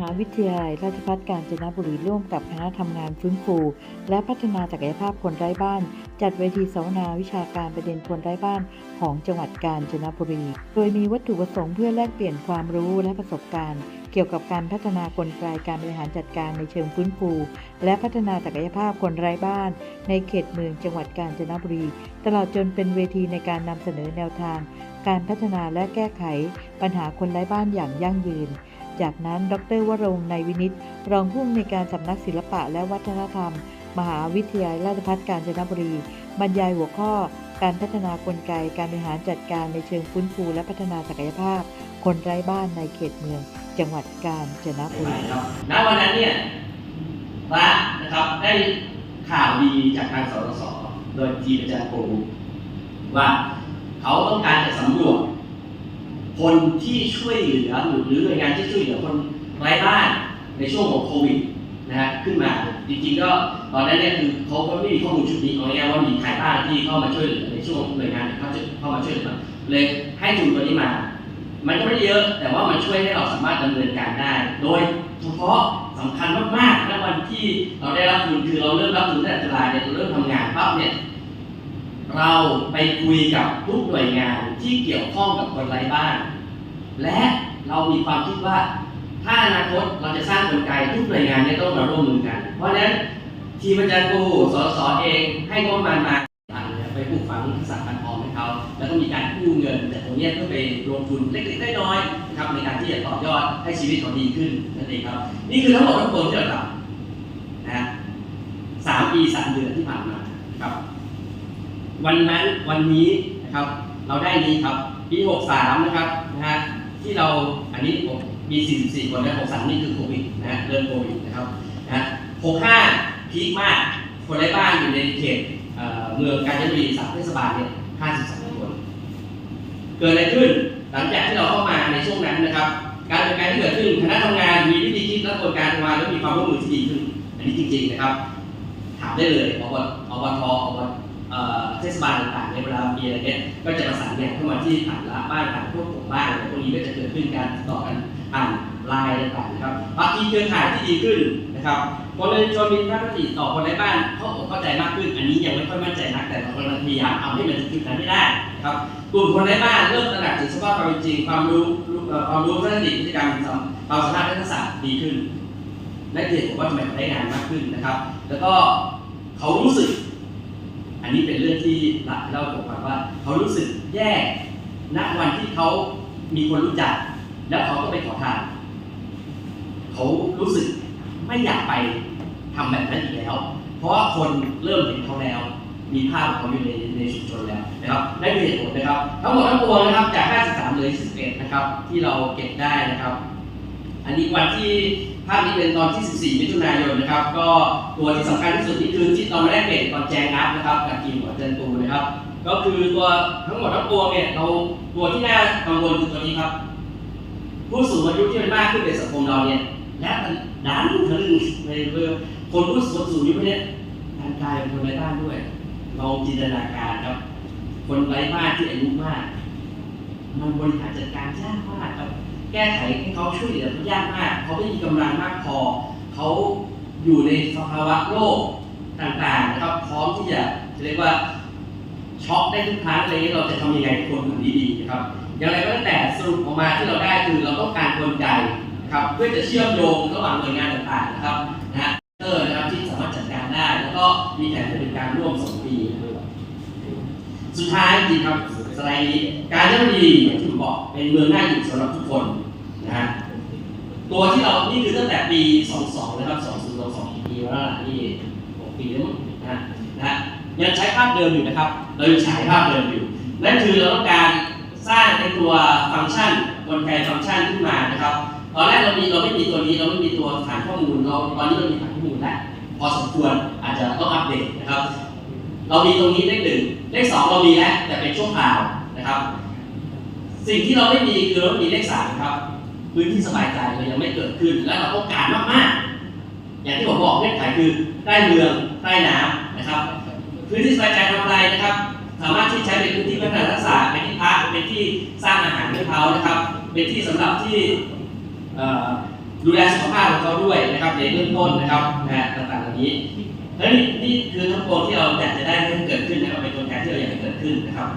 หาวิทยาลัยราชภัฏกาญจนบุรีร่วมกับคณะทำงานฟื้นฟู และพัฒนาศักยภาพคนไร้บ้าน จัดเวทีเสวนาวิชาการประเด็นคนไร้บ้านของจังหวัดกาญจนบุรี โดยมีวัตถุประสงค์เพื่อแลกเปลี่ยนความรู้และประสบการณ์เกี่ยวกับการพัฒนากลไกการบริหารจัดการในเชิงฟื้นฟู และพัฒนาศักยภาพคนไร้บ้าน ในเขตเมืองจังหวัดกาญจนบุรี ตลอดจนเป็นเวทีในการนำเสนอแนวทาง การพัฒนาและแก้ไข ปัญหาคนไร้บ้านอย่างยั่งยืน จากนั้นดรวรงในวินิตรองผู้อำนวยการสำนักศิลปะและวัฒนธรรม มหาวิทยาลัยราชภัฏกาญจนบุรี บรรยายหัวข้อ การพัฒนากลไกการบริหารจัดการในเชิงฟื้นฟูและพัฒนาศักยภาพ คนไร้บ้านในเขตเมือง จังหวัดกาญจนบุรีนะครับณวันนั้นเนี่ยรัฐนะครับได้ข่าวดีจากทางสสสโดยทีมอาจารย์ปูว่า เขาต้องการจะสำรวจ คนที่ช่วยเหลือหรือหรือหน่วยงานที่ช่วยเหลือคนไร้บ้านในช่วงของโควิดนะฮะขึ้นมาจริงๆก็ตอนนั้นเนี่ยคือเขาก็ไม่มีข้อมูลชุดนี้เอาง่ายว่ามีใครบ้างที่เข้ามาช่วยเหลือในช่วงหน่วยงานเขาจะเข้ามาช่วยเหลือเลยให้ทุนตัวนี้มา มันก็ไม่เยอะแต่ว่ามันช่วยให้เราสามารถดำเนินการได้ โดยเฉพาะสำคัญมากๆณวันที่เราได้รับทุนคือเราเริ่มรับทุนตั้งแต่ตุลาเนี่ยเราเริ่มทำงานปั๊บเนี่ย เราไปคุยกับทุกหน่วยงานที่เกี่ยวข้องกับคนไร้บ้าน และเรามีความคิดว่า ถ้าอนาคตเราจะสร้างกลไกทุกหน่วยงานเนี่ยต้องมาร่วมมือกัน เพราะฉะนั้นทีมอาจารย์ปูสสเองให้งบประมาณมาไปปลูกฝังทักษะการออมให้เขาแล้วก็มีการกู้เงินจากตรงนี้เพื่อไปลงทุนเล็กๆน้อยๆนะครับในการที่จะต่อยอดให้ชีวิตเขาดีขึ้นนั่นเองครับ นี่คือทั้งหมดทั้งปวงที่เราทำนะฮะสามปีสามเดือนที่ผ่านมาครับ วันนั้นวันนี้นะครับ เราได้นี้ครับ ปี 63 นะครับนะฮะที่เราอันนี้ผมมี 44 คนนะ63 นี่คือโควิดนะฮะเริ่มโควิดนะครับนะฮะ65 พีคมาก คนไร้บ้านอยู่ในเขตเมืองกาญจนบุรีสามเทศบาลเนี่ย 53 คน เกิดอะไรขึ้นหลังจากที่เราเข้ามาในช่วงนั้นนะครับ การจัดการที่เกิดขึ้นคณะทำงานมีวิธีคิดและกระบวนการทำงานและมีความร่วมมือที่ดีขึ้น อันนี้จริงๆนะครับ ถามได้เลยอบอบอบทอบ เทศบาลต่างๆในเวลามีอะไรเนี่ยก็จะประสานงานเข้ามาที่ผ่านละบ้านผ่านพวกผมบ้านอะไรพวกนี้ก็จะเกิดขึ้นการติดต่อกันผ่านไลน์ต่างๆนะครับบางทีเครือข่ายที่ดีขึ้นนะครับคนในชนมีพระติต่อคนในบ้านเข้าอกเข้าใจมากขึ้น อันนี้ยังไม่ค่อยมั่นใจนักแต่เรากำลังพยายามเอาให้มันถึงจุดนั้นให้ได้นะครับกลุ่มคนในบ้านเริ่มตระหนักถึงสภาพความเป็นจริงความรู้ความรู้ทัศนคติพฤติกรรมความสามารถด้านทักษะดีขึ้นและเหตุผลว่าทำไมเขาได้งานมากขึ้นนะครับ แล้วก็เขารู้สึก อันนี้เป็นเรื่องที่หลักเล่าผมฟังว่า เขารู้สึกแย่ณวันที่เขามีคนรู้จัก แล้วเขาก็ไปขอทาน เขารู้สึกไม่อยากไปทำแบบนั้นอีกแล้ว เพราะว่าคนเริ่มเห็นเขาแล้ว มีภาพของเขาอยู่ในในชุมชนแล้วนะครับนั่นคือเหตุผลนะครับ ทั้งหมดทั้งปวงนะครับจาก 53เหลือ11นะครับ ที่เราเก็บได้นะครับ อันนี้วันที่ ภาพนี้เป็นตอนที่ 14 มิถุนายนนะครับ ก็ตัวที่สำคัญที่สุดนี่คือที่เราไม่ได้เปลี่ยนตอนแจงอัพนะครับกับทีมของอาจารย์ตูนะครับ ก็คือตัวทั้งหมดทั้งปวงเนี่ยเราตัวที่น่ากังวลคือตัวนี้ครับ ผู้สูงอายุที่มันมากขึ้นในสังคมเราเนี่ยและมันดันทะลึ่งในเรื่องคนผู้สูงอายุพวกเนี้ยการกายเป็นคนไร้บ้านด้วยลองจินตนาการครับ คนไร้บ้านที่อายุมาก มันบริหารจัดการยากมากครับ แก้ไขให้เขาช่วยเหลือเขายากมากเขาไม่มีกำลังมากพอเขาอยู่ในสภาวะโลกต่างๆนะครับพร้อมที่จะเรียกว่าช็อกได้ทุกครั้งอะไรเงี้ยเราจะทำยังไงให้คนกลุ่มนี้ดีนะครับอย่างไรก็แล้วแต่สรุปออกมาที่เราได้คือเราต้องการกลไกนะครับเพื่อจะเชื่อมโยงระหว่างหน่วยงานต่างๆนะครับนะฮะเตอนะครับที่สามารถจัดการได้ แล้วก็มีแผนดำเนินการร่วมสองปีสุดท้ายจริงครับสไลด์นี้การเล่นดีอย่างที่ผมบอกเป็นเมืองน่าอยู่สำหรับทุกคน ตัวที่เรานี่คือตั้งแต่ปี 22 นะครับ 2022ปีว่านี่6ปีแล้วมั้งนะฮะนะฮะยังใช้ภาพเดิมอยู่นะครับ เรายังใช้ภาพเดิมอยู่ นั่นคือเราต้องการสร้างในตัวฟังก์ชันกลไกฟังก์ชันขึ้นมานะครับ ตอนแรกเรามีเราไม่มีตัวนี้เราไม่มีตัวฐานข้อมูลเราตอนนี้เรามีฐานข้อมูลแล้วพอสมควรอาจจะต้องอัปเดตนะครับ เรามีตรงนี้เลขหนึ่งเลขสองเรามีแล้วแต่เป็นช่วงข่าวนะครับ สิ่งที่เราไม่มีคือเราไม่มีเลขสามครับ พื้นที่สบายใจเรายังไม่เกิดขึ้น และเราต้องการมากๆ อย่างที่ผมบอกเงื่อนไขคือใต้เมืองใต้น้ำนะครับ พื้นที่สบายใจทำอะไรนะครับ สามารถที่ใช้เป็นพื้นที่พัฒนาทักษะเป็นที่พักเป็นที่สร้างอาหารให้เขานะครับ เป็นที่สำหรับที่ดูแลสุขภาพของเขาด้วยนะครับในเบื้องต้นนะครับนะต่างๆเหล่านี้แล้วนี่นี่คือทั้งปวงที่เราอยากจะได้ให้เกิดขึ้นนะครับเป็นตัวแทนที่เราอยากให้เกิดขึ้นนะครับ